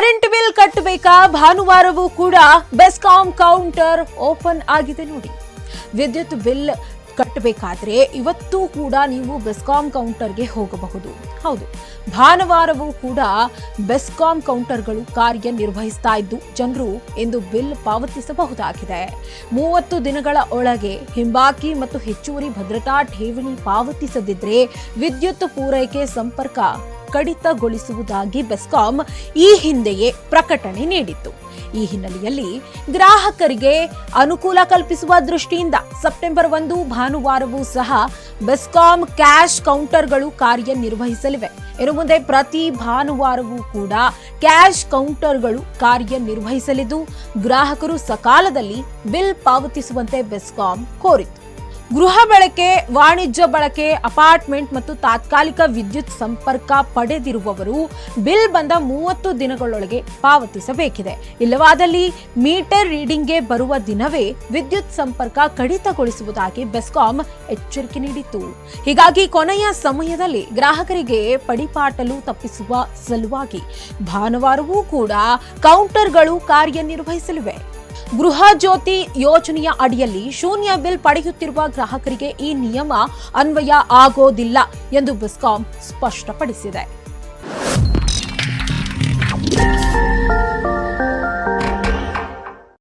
Current bill ಕಟ್ಟಬೇಕಾ? ಭಾನುವಾರವೂ ಕೂಡ BESCOM counter open ಆಗಿದೆ ನೋಡಿ. ವಿದ್ಯುತ್ ಬಿಲ್ ಕಟ್ಟಬೇಕಾದ್ರೆ ಇವತ್ತು ಕೂಡ ನೀವು ಬೆಸ್ಕಾಂ ಕೌಂಟರ್ಗೆ ಹೋಗಬಹುದು. ಹೌದು, ಭಾನುವಾರವೂ ಕೂಡ ಬೆಸ್ಕಾಂ ಕೌಂಟರ್ಗಳು ಕಾರ್ಯನಿರ್ವಹಿಸ್ತಾ ಇದ್ದು ಜನರು ಎಂದು ಬಿಲ್ ಪಾವತಿಸಬಹುದಾಗಿದೆ. ಮೂವತ್ತು ದಿನಗಳ ಒಳಗೆ ಹಿಂಬಾಕಿ ಮತ್ತು ಹೆಚ್ಚುವರಿ ಭದ್ರತಾ ಠೇವಣಿ ಪಾವತಿಸದಿದ್ರೆ ವಿದ್ಯುತ್ ಪೂರೈಕೆ ಸಂಪರ್ಕ ಕಡಿತಗೊಳಿಸುವುದಾಗಿ ಬೆಸ್ಕಾಂ ಈ ಹಿಂದೆಯೇ ಪ್ರಕಟಣೆ ನೀಡಿತ್ತು. ಈ ಹಿನ್ನೆಲೆಯಲ್ಲಿ ಗ್ರಾಹಕರಿಗೆ ಅನುಕೂಲ ಕಲ್ಪಿಸುವ ದೃಷ್ಟಿಯಿಂದ ಸೆಪ್ಟೆಂಬರ್ ಒಂದು ಭಾನುವಾರವೂ ಸಹ ಬೆಸ್ಕಾಂ ಕ್ಯಾಶ್ ಕೌಂಟರ್ಗಳು ಕಾರ್ಯನಿರ್ವಹಿಸಲಿವೆ. ಇನ್ನು ಮುಂದೆ ಪ್ರತಿ ಭಾನುವಾರವೂ ಕೂಡ ಕ್ಯಾಶ್ ಕೌಂಟರ್ಗಳು ಕಾರ್ಯನಿರ್ವಹಿಸಲಿದ್ದು, ಗ್ರಾಹಕರು ಸಕಾಲದಲ್ಲಿ ಬಿಲ್ ಪಾವತಿಸುವಂತೆ ಬೆಸ್ಕಾಂ ಕೋರಿತು ಗೃಹ ಬಳಕೆ, ವಾಣಿಜ್ಯ ಬಳಕೆ, ಅಪಾರ್ಟ್ಮೆಂಟ್ ಮತ್ತು ತಾತ್ಕಾಲಿಕ ವಿದ್ಯುತ್ ಸಂಪರ್ಕ ಪಡೆದಿರುವವರು ಬಿಲ್ ಬಂದ ಮೂವತ್ತು ದಿನಗಳೊಳಗೆ ಪಾವತಿಸಬೇಕಿದೆ. ಇಲ್ಲವಾದಲ್ಲಿ ಮೀಟರ್ ರೀಡಿಂಗ್ಗೆ ಬರುವ ದಿನವೇ ವಿದ್ಯುತ್ ಸಂಪರ್ಕ ಕಡಿತಗೊಳಿಸುವುದಾಗಿ ಬೆಸ್ಕಾಂ ಎಚ್ಚರಿಕೆ ನೀಡಿತ್ತು. ಹೀಗಾಗಿ ಕೊನೆಯ ಸಮಯದಲ್ಲಿ ಗ್ರಾಹಕರಿಗೆ ಪಡಿಪಾಟಲು ತಪ್ಪಿಸುವ ಸಲುವಾಗಿ ಭಾನುವಾರವೂ ಕೂಡ ಕೌಂಟರ್ಗಳು ಕಾರ್ಯನಿರ್ವಹಿಸಲಿವೆ. ಗೃಹಜ್ಯೋತಿ ಯೋಜನೆಯ ಅಡಿಯಲ್ಲಿ ಶೂನ್ಯ ಬಿಲ್ ಪಡೆಯುತ್ತಿರುವ ಗ್ರಾಹಕರಿಗೆ ಈ ನಿಯಮ ಅನ್ವಯ ಆಗೋದಿಲ್ಲ ಎಂದು ಬಿಸ್ಕಾಂ ಸ್ಪಷ್ಟಪಡಿಸಿದೆ.